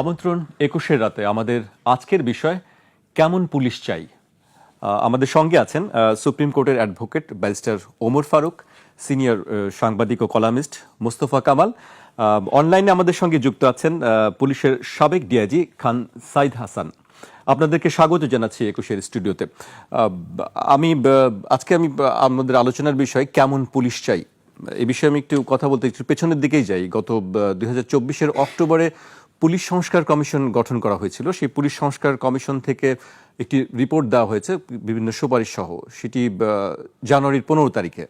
আমন্ত্রণ একুশের রাতে আমাদের আজকের বিষয়, কেমন পুলিশ চাই? আমাদের সঙ্গে আছেন সুপ্রিম কোর্টের advocate barrister Omar Faruk, senior সাংবাদিক ও কলামিস্ট মোস্তফা কামাল। অনলাইনে আমাদের সঙ্গে যুক্ত আছেন পুলিশের সাবেক ডিআইজি খান সাইদ হাসান। আপনাদেরকে স্বাগত জানাচ্ছি একুশের স্টুডিওতে। আমি আজকে আমি আমাদের আলোচনার বিষয়, কেমন পুলিশ চাই? এ বিষয়ে আমি একটু কথা বলতে, একটু পেছনের দিকেই যাই। গত দুই হাজার অক্টোবরে পুলিশ সংস্কার কমিশন গঠন করা হয়েছিল। সেই পুলিশ সংস্কার কমিশন থেকে একটি রিপোর্ট দেওয়া হয়েছে বিভিন্ন সুপারিশ সহ সেটি জানুয়ারির পনেরো তারিখে।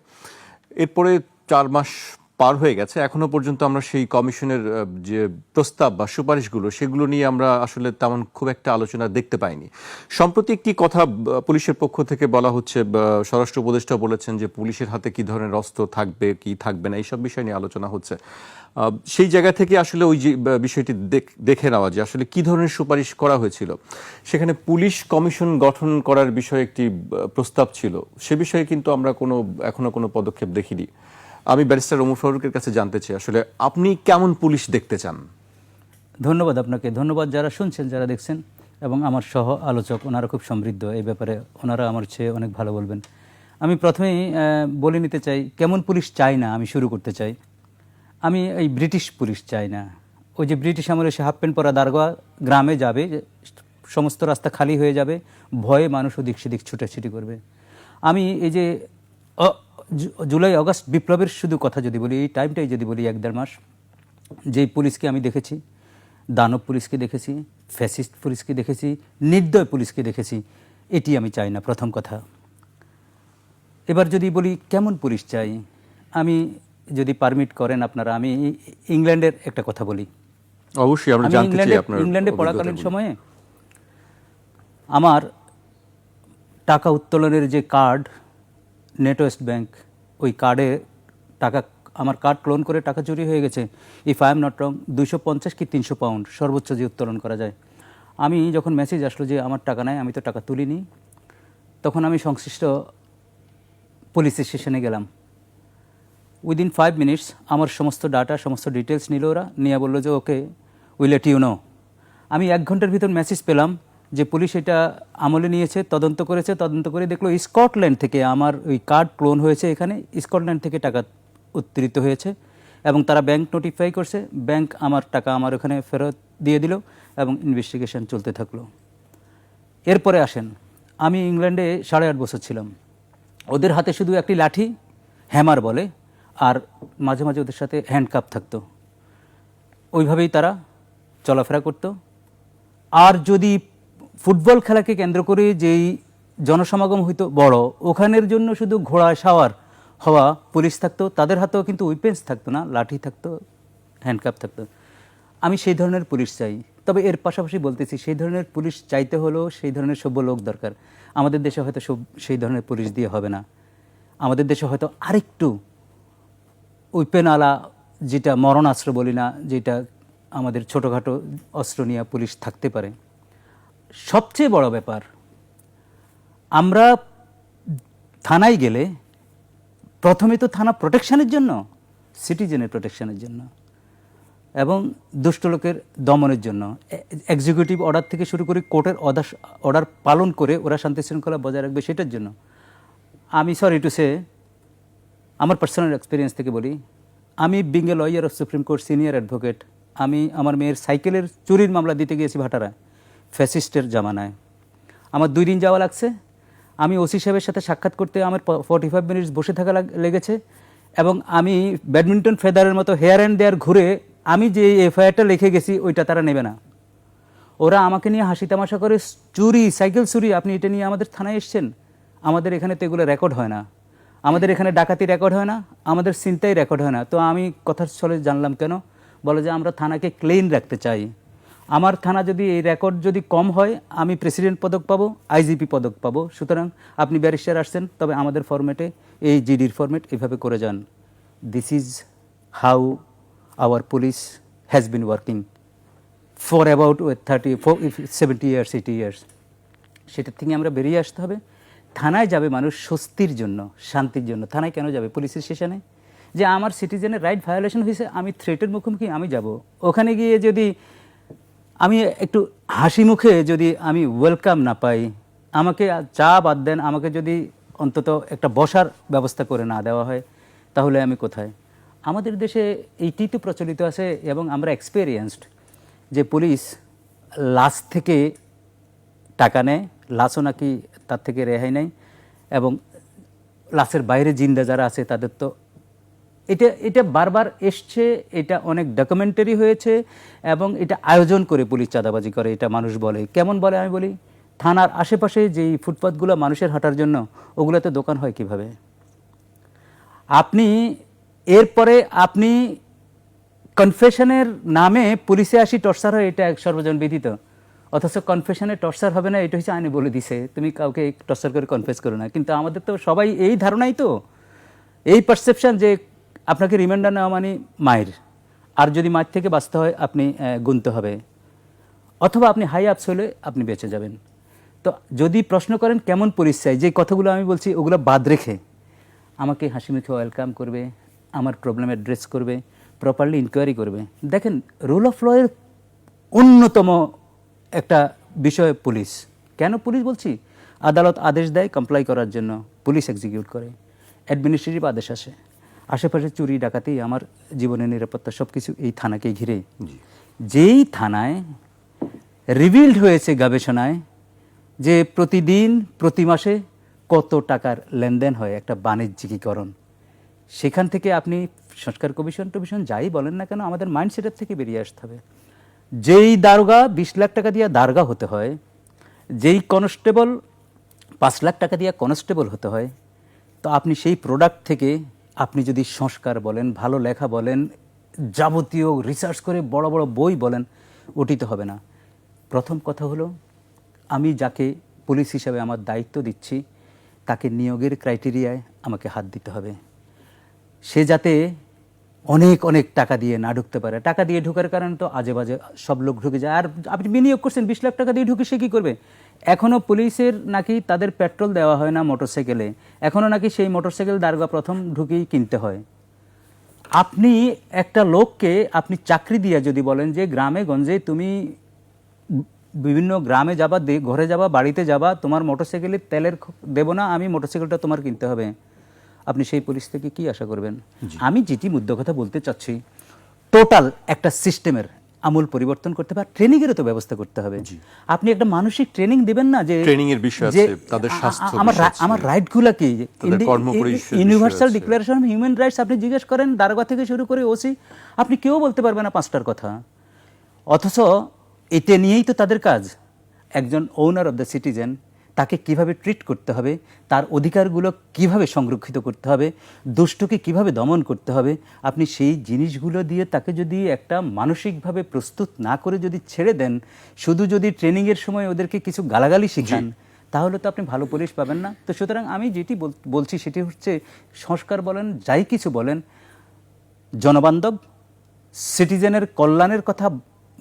এরপরে চার মাস পার হয়ে গেছে। এখনও পর্যন্ত আমরা সেই কমিশনের যে প্রস্তাব বা সুপারিশগুলো, সেগুলো নিয়ে আমরা আসলে তেমন খুব একটা আলোচনা দেখতে পাইনি। সম্প্রতি একটি কথা পুলিশের পক্ষ থেকে বলা হচ্ছে স্বরাষ্ট্র উপদেষ্টা বলেছেন যে পুলিশের হাতে কি ধরনের অস্ত্র থাকবে, কি থাকবে না, এইসব বিষয় নিয়ে আলোচনা হচ্ছে। সেই জায়গা থেকে আসলে ওই যে বিষয়টি দেখ- নেওয়া যে আসলে কি ধরনের সুপারিশ করা হয়েছিল। সেখানে পুলিশ কমিশন গঠন করার বিষয়ে একটি প্রস্তাব ছিল। সে বিষয়ে কিন্তু আমরা কোনো, এখনও কোনো পদক্ষেপ দেখিনি। আমি ব্যারিস্টার ওমর ফারুকের কাছে জানতে চাই, আসলে আপনি কেমন পুলিশ দেখতে চান? ধন্যবাদ আপনাকে। ধন্যবাদ যারা শুনছেন, যারা দেখছেন, এবং আমার সহ আলোচক, ওনারা খুব সমৃদ্ধ। এই ব্যাপারে ওনারা আমার চেয়ে অনেক ভালো বলবেন। আমি প্রথমেই বলে নিতে চাই, কেমন পুলিশ চাই না আমি শুরু করতে চাই? আমি এই ব্রিটিশ পুলিশ চাই না। ওই যে ব্রিটিশ আমলে সে হাফ প্যান্ট পরা দারগোয়া গ্রামে যাবে সমস্ত রাস্তা খালি হয়ে যাবে, ভয়ে মানুষ ওদিক সেদিক ছুটাছুটি করবে। আমি এই যে জুলাই আগস্ট বিপ্লবের শুধু কথা যদি বলি এই টাইমটাই যদি বলি এক দেড় মাস যেই পুলিশকে আমি দেখেছি দানব পুলিশকে দেখেছি ফ্যাসিস্ট পুলিশকে দেখেছি নির্দয় পুলিশকে দেখেছি এটি আমি চাই না প্রথম কথা। এবার যদি বলি কেমন পুলিশ চাই? আমি যদি পারমিট করেন আপনারা আমি ইংল্যান্ডের একটা কথা বলি। অবশ্যই আমরা জানতে চাই ইংল্যান্ডে আপনার ইংল্যান্ডে পড়াকালীন সময়ে আমার টাকা উত্তোলনের যে কার্ড নেটওয়েস্ট ব্যাংক, ওই কার্ডে টাকা, আমার কার্ড ক্লোন করে টাকা চুরি হয়ে গেছে। If I am not wrong দুইশো পঞ্চাশ কি তিনশো পাউন্ড সর্বোচ্চ যে উত্তোলন করা যায়। আমি যখন মেসেজ আসলো যে আমার টাকা নাই, আমি তো টাকা তুলিনি, তখন আমি সংশ্লিষ্ট পুলিশ স্টেশনে গেলাম। উইদিন ফাইভ মিনিটস আমার সমস্ত ডাটা সমস্ত ডিটেলস নিল ওরা, নিয়ে বলল যে okay will let you know আমি এক ঘণ্টার ভিতর মেসেজ পেলাম যে পুলিশ এটা আমলে নিয়েছে, তদন্ত করেছে, তদন্ত করে দেখল স্কটল্যান্ড থেকে আমার ওই কার্ড ক্লোন হয়েছে এখানে। স্কটল্যান্ড থেকে টাকা উত্তরিত হয়েছে এবং তারা ব্যাংক নোটিফাই করছে। ব্যাংক আমার টাকা আমার ওখানে ফেরত দিয়ে দিল এবং ইনভেস্টিগেশন চলতে থাকল। এরপরে আসেন। আমি ইংল্যান্ডে সাড়ে আট বছর ছিলাম। ওদের হাতে শুধু একটি লাঠি, হ্যামার বলে, আর মাঝে মাঝে ওদের সাথে হ্যান্ডকাপ থাকতো। ওইভাবেই তারা চলাফেরা করতো। আর যদি ফুটবল খেলাকে কেন্দ্র করে যেই জনসমাগম হইতো বড়, ওখানের জন্য শুধু ঘোড়া, সাওয়ার হওয়া পুলিশ থাকতো, তাদের হাতেও কিন্তু উইপেন্স থাকতো না, লাঠি থাকতো হ্যান্ডকাপ থাকতো। আমি সেই ধরনের পুলিশ চাই। তবে এর পাশাপাশি বলতেছি, সেই ধরনের পুলিশ চাইতে হলেও সেই ধরনের সভ্য লোক দরকার। আমাদের দেশে হয়তো সব সেই ধরনের পুলিশ দিয়ে হবে না। আমাদের দেশে হয়তো আরেকটু উইপেনালা যেটা মরণাস্ত্র বলি না, যেটা আমাদের ছোটোখাটো অস্ত্র নিয়ে পুলিশ থাকতে পারে। সবচেয়ে বড় ব্যাপার, আমরা থানায় গেলে প্রথমে তো থানা প্রোটেকশনের জন্য, সিটিজেনের প্রোটেকশনের জন্য এবং দুষ্ট লোকের দমনের জন্য। এক্সিকিউটিভ অর্ডার থেকে শুরু করে কোর্টের অর্ডার অর্ডার পালন করে ওরা শান্তি শৃঙ্খলা বজায় রাখবে সেটার জন্য। আমি সরি টু সে আমার পার্সোনাল এক্সপিরিয়েন্স থেকে বলি, আমি being a lawyer of supreme court senior advocate আমি আমার মেয়ের সাইকেলের চুরির মামলা দিতে গিয়েছি ভাটারায়। ফ্যাসিস্টের জামানায়। আমার দুই দিন যাওয়া লাগছে। আমি ওসি সাহেবের সাথে সাক্ষাৎ করতে আমার ফর্টি ফাইভ মিনিটস বসে থাকা লেগেছে এবং আমি ব্যাডমিন্টন ফেদারের মতো হেয়ার অ্যান্ড দেয়ার ঘুরে আমি যে এফআইআরটা লিখে গেছি, ওইটা তারা নেবে না। ওরা আমাকে নিয়ে হাসি তামাশা করে, চুরি, সাইকেল চুরি, আপনি এটা নিয়ে আমাদের থানায় এসছেন? আমাদের এখানে তো এগুলো রেকর্ড হয় না। আমাদের এখানে ডাকাতি রেকর্ড হয় না। আমাদের চিন্তাই রেকর্ড হয় না। তো আমি কথার ছলে জানলাম কেন? বলে যে, আমরা থানাকে ক্লিন রাখতে চাই। আমার থানা যদি এই রেকর্ড যদি কম হয়, আমি প্রেসিডেন্ট পদক পাবো আইজিপি পদক পাবো। সুতরাং আপনি ব্যারিস্টার আসছেন, তবে আমাদের ফরম্যাটে এই জিডির ফরম্যাট এভাবে করে যান। This is how our police has been working for about thirty four seventy years eighty years সেটার থেকে আমরা বেরিয়ে আসতে হবে। থানায় যাবে মানুষ স্বস্তির জন্য, শান্তির জন্য। থানায় কেন যাবে? পুলিশের স্টেশনে। যে আমার সিটিজেনের রাইট ভায়োলেশন হয়েছে, আমি থ্রেটের মুখোমুখি, আমি যাব। ওখানে গিয়ে যদি আমি একটু হাসি মুখে যদি আমি ওয়েলকাম না পাই, আমাকে চা বাদ দেন, আমাকে যদি অন্তত একটা বসার ব্যবস্থা করে না দেওয়া হয়, তাহলে আমি কোথায়? আমাদের দেশে এইটি তো প্রচলিত আছে এবং আমরা এক্সপেরিয়েন্সড যে পুলিশ লাশ থেকে টাকা নেয়, লাশও নাকি তার থেকে রেহাই নেয় এবং লাশের বাইরে জিন্দা যারা আছে তাদের তো এটা এটা বারবার এসছে, এটা অনেক ডকুমেন্টারি হয়েছে এবং এটা আয়োজন করে পুলিশ চাঁদাবাজি করে, এটা মানুষ বলে। কেমন বলে আমি বলি? থানার আশেপাশে যেই ফুটপাথগুলো মানুষের হাঁটার জন্য, ওগুলোতে দোকান হয় কীভাবে? আপনি, এরপরে আপনি কনফেশনের নামে পুলিশে আসি টর্চার হয়, এটা এক সর্বজন বিদিত অথচ কনফেশনে টর্চার হবে না, এটা হচ্ছে আইনে বলে দিছে। তুমি কাউকে টর্চার করে কনফেস করো না। কিন্তু আমাদের তো সবাই এই ধারণাই তো। এই পারসেপশন যে আপনাকে রিমাইন্ডার নেওয়া মানে মায়ের। আর যদি মায়ের থেকে বাঁচতে হয়, আপনি গুনতে হবে। অথবা আপনি হাই আপস হলে আপনি বেঁচে যাবেন। তো যদি প্রশ্ন করেন কেমন পুলিশ চাই যে কথাগুলো আমি বলছি, ওগুলো বাদ রেখে আমাকে হাসি মুখে ওয়েলকাম করবে, আমার প্রবলেম অ্যাড্রেস করবে প্রপারলি ইনকোয়ারি করবে। দেখেন রুল অফ লয়ের অন্যতম একটা বিষয় পুলিশ। কেন পুলিশ বলছি? আদালত আদেশ দেয় কমপ্লাই করার জন্য, পুলিশ এক্সিকিউট করে। অ্যাডমিনিস্ট্রেটিভ আদেশ আসে। আশেপাশে চুরি ডাকাতি আমার জীবনের নিরাপত্তা সব কিছু এই থানাকে ঘিরে যেই থানায় রিভিল্ড হয়েছে গবেষণায় যে প্রতিদিন প্রতি মাসে কত টাকার লেনদেন হয় একটা বাণিজ্যিকীকরণ সেখান থেকে আপনি সংস্কার কমিশন টমিশন যাই বলেন না কেন আমাদের মাইন্ডসেটের থেকে বেরিয়ে আসতে হবে। যেই দারোগা বিশ লাখ টাকা দিয়ে দারগা হতে হয় যেই কনস্টেবল পাঁচ লাখ টাকা দিয়ে কনস্টেবল হতে হয় তো আপনি সেই প্রোডাক্ট থেকে আপনি যদি সংস্কার বলেন, ভালো লেখা বলেন, যাবতীয় রিসার্চ করে বড় বড় বই বলেন, ওটি তো হবে না। প্রথম কথা হলো, আমি যাকে পুলিশ হিসাবে আমার দায়িত্ব দিচ্ছি, তাকে নিয়োগের ক্রাইটেরিয়ায় আমাকে হাত দিতে হবে। সে যাতে অনেক অনেক টাকা দিয়ে না ঢুকতে পারে। টাকা দিয়ে ঢোকার কারণে তো আজে বাজে সব লোক ঢুকে যায়। আর আপনি বিনিয়োগ করছেন, বিশ লাখ টাকা দিয়ে ঢুকে সে কী করবে? এখনও পুলিশের নাকি তাদের পেট্রোল দেওয়া হয় না মোটরসাইকেলে। এখনও নাকি সেই মোটরসাইকেল দারগা প্রথম ঢুকেই কিনতে হয়। আপনি একটা লোককে আপনি চাকরি দিয়ে যদি বলেন যে গ্রামে গঞ্জে তুমি বিভিন্ন গ্রামে যাবা ঘরে যাবা বাড়িতে যাবা তোমার মোটরসাইকেলের তেলের দেবো না আমি মোটরসাইকেলটা তোমার কিনতে হবে। আপনি সেই পুলিশ থেকে কি আশা করবেন? আমি যেটি মুদ্রা কথা বলতে চাচ্ছি টোটাল একটা সিস্টেমের আমূল পরিবর্তন করতে হবে ট্রেনিংয়েরও তো ব্যবস্থা করতে হবে। আপনি একটা মানসিক ট্রেনিং দিবেন না যে ট্রেনিং এর বিষয় আছে, তাদের স্বাস্থ্য আমার আমার রাইটগুলো কি? Universal declaration of human rights আপনি জিজ্ঞেস করেন দারোগা থেকে শুরু করে ওসি আপনি কেউ বলতে পারবে না পাঁচটার কথা। অথচ এটা নিয়েই তো তাদের কাজ। একজন ওনার অফ দ্য সিটিজেন তাকে কীভাবে ট্রিট করতে হবে তার অধিকারগুলো কীভাবে সংরক্ষিত করতে হবে দুষ্টকে কীভাবে দমন করতে হবে আপনি সেই জিনিসগুলো দিয়ে তাকে যদি একটা মানসিকভাবে প্রস্তুত না করে যদি ছেড়ে দেন শুধু যদি ট্রেনিংয়ের সময় ওদেরকে কিছু গালাগালি শেখান তাহলে তো আপনি ভালো পুলিশ পাবেন না। তো সুতরাং আমি যেটি বলছি সেটি হচ্ছে সংস্কার বলেন যাই কিছু বলেন জনবান্ধব সিটিজেনের কল্যাণের কথা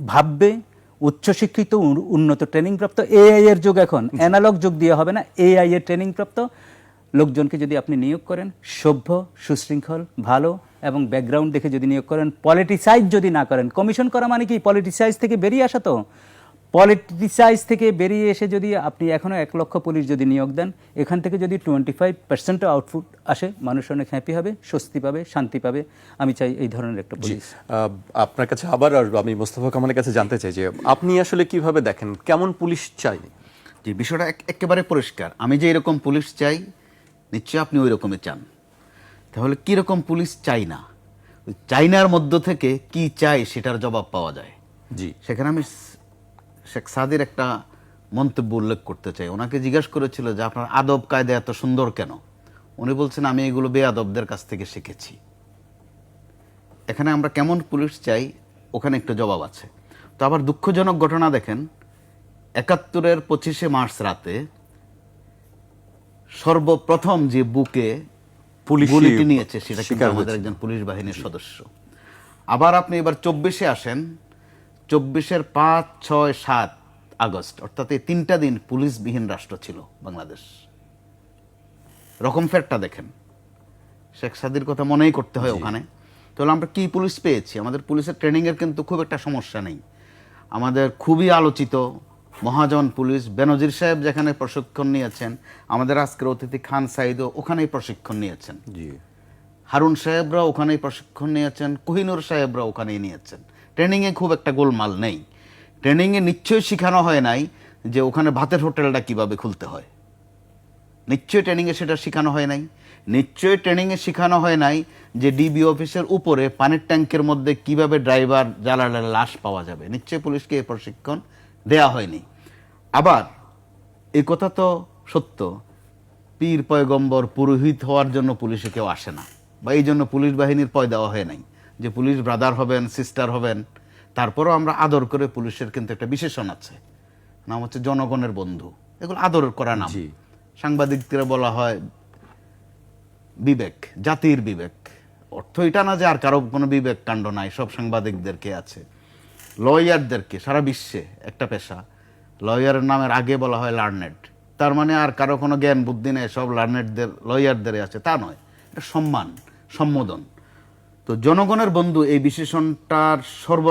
ভাববে উচ্চশিক্ষিত উন্নত ট্রেনিং প্রাপ্ত এআই এর যুগ এখন। অ্যানালগ যুগ দিয়ে হবে না এআই এর ট্রেনিং প্রাপ্ত লোকজনকে যদি আপনি নিয়োগ করেন সভ্য সুশৃঙ্খল ভালো এবং ব্যাকগ্রাউন্ড দেখে যদি নিয়োগ করেন পলিটিসাইজ যদি না করেন কমিশন করা মানে কি? পলিটিসাইজ থেকে বেরিয়ে আসা তো? পলিটিসাইজ থেকে বেরিয়ে এসে যদি আপনি এখনও এক লক্ষ পুলিশ যদি নিয়োগ দেন এখান থেকে যদি টোয়েন্টি ফাইভ পার্সেন্টও আউটপুট আসে মানুষ অনেক হ্যাপি হবে স্বস্তি পাবে শান্তি পাবে। আমি চাই এই ধরনের একটা পুলিশ। আপনার কাছে আবার আসব আমি মোস্তফা কামালের কাছে জানতে চাই যে আপনি আসলে কীভাবে দেখেন কেমন পুলিশ চাই? যে বিষয়টা এক- একেবারে পরিষ্কার। আমি যে এরকম পুলিশ চাই নিশ্চয়ই আপনি ওই রকমই চান। তাহলে কীরকম পুলিশ চাই না? ওই চাইনার মধ্য থেকে কি চাই সেটার জবাব পাওয়া যায়। জি। সেখানে আমি শেখ সাদির একটা মন্তব্য উল্লেখ করতে চাই। ওনাকে জিজ্ঞাসা করেছিল যে আপনার আদব কায়দা এত সুন্দর কেন? উনি বলছেন আমি এগুলো বেয়াদবদের কাছ থেকে শিখেছি। এখানে আমরা কেমন পুলিশ চাই ওখানে একটু জবাব আছে। তো আবার দুঃখজনক ঘটনা দেখেন একাত্তরের পঁচিশে মার্চ রাতে সর্বপ্রথম যে বুকে গুলিটি নিয়েছে সেটা কিন্তু আমাদের একজন পুলিশ বাহিনীর সদস্য। আবার আপনি এবার চব্বিশে আসেন চব্বিশের পাঁচ ছয় সাত আগস্ট অর্থাৎ এই তিনটা দিন পুলিশবিহীন রাষ্ট্র ছিল বাংলাদেশ। রকম ফেরটা দেখেন। শেখ সাদির কথা মনেই করতে হয় ওখানে। তাহলে আমরা কি পুলিশ পেয়েছি? আমাদের পুলিশের ট্রেনিংয়ের কিন্তু খুব একটা সমস্যা নেই। আমাদের খুবই আলোচিত মহাজন পুলিশ বেনজির সাহেব যেখানে প্রশিক্ষণ নিয়েছেন আমাদের আজকের অতিথি খান সাইদও ওখানেই প্রশিক্ষণ নিয়েছেন। জি। হারুন সাহেবরা ওখানেই প্রশিক্ষণ নিয়েছেন কোহিনুর সাহেবরা ওখানেই নিয়েছেন। ট্রেনিংয়ে খুব একটা গোলমাল নেই। ট্রেনিংয়ে নিশ্চয়ই শেখানো হয় নাই যে ওখানে ভাতের হোটেলটা কীভাবে খুলতে হয়। নিশ্চয়ই ট্রেনিংয়ে সেটা শেখানো হয় নাই। নিশ্চয়ই ট্রেনিংয়ে শেখানো হয় নাই যে ডিবি অফিসের উপরে পানির ট্যাঙ্কের মধ্যে কীভাবে ড্রাইভার জ্বালালে লাশ পাওয়া যাবে। নিশ্চয়ই পুলিশকে এ প্রশিক্ষণ দেয়া হয়নি। আবার এই কথা তো সত্য। পীর পয়গম্বর পুরোহিত হওয়ার জন্য পুলিশে কেউ আসে না বা এই জন্য পুলিশ বাহিনীর পয় দেওয়া হয় নাই। যে পুলিশ ব্রাদার হবেন সিস্টার হবেন তারপরও আমরা আদর করে পুলিশের কিন্তু একটা বিশেষণ আছে। নাম হচ্ছে জনগণের বন্ধু। এগুলো আদর করা নাম। জি। সাংবাদিকদের বলা হয় বিবেক জাতির বিবেক। অর্থ এটা না যে আর কারও কোনো বিবেক কাণ্ড নাই সব সাংবাদিকদেরকে আছে। লয়ারদেরকে সারা বিশ্বে একটা পেশা। লয়ারের নামের আগে বলা হয় লার্নেড। তার মানে আর কারও কোনো জ্ঞান বুদ্ধি নেই সব লার্নেডদের লয়ারদের আছে। তা নয় এটা সম্মান সম্বোধন। তো জনগণের বন্ধু এই বিশেষণটার সর্ব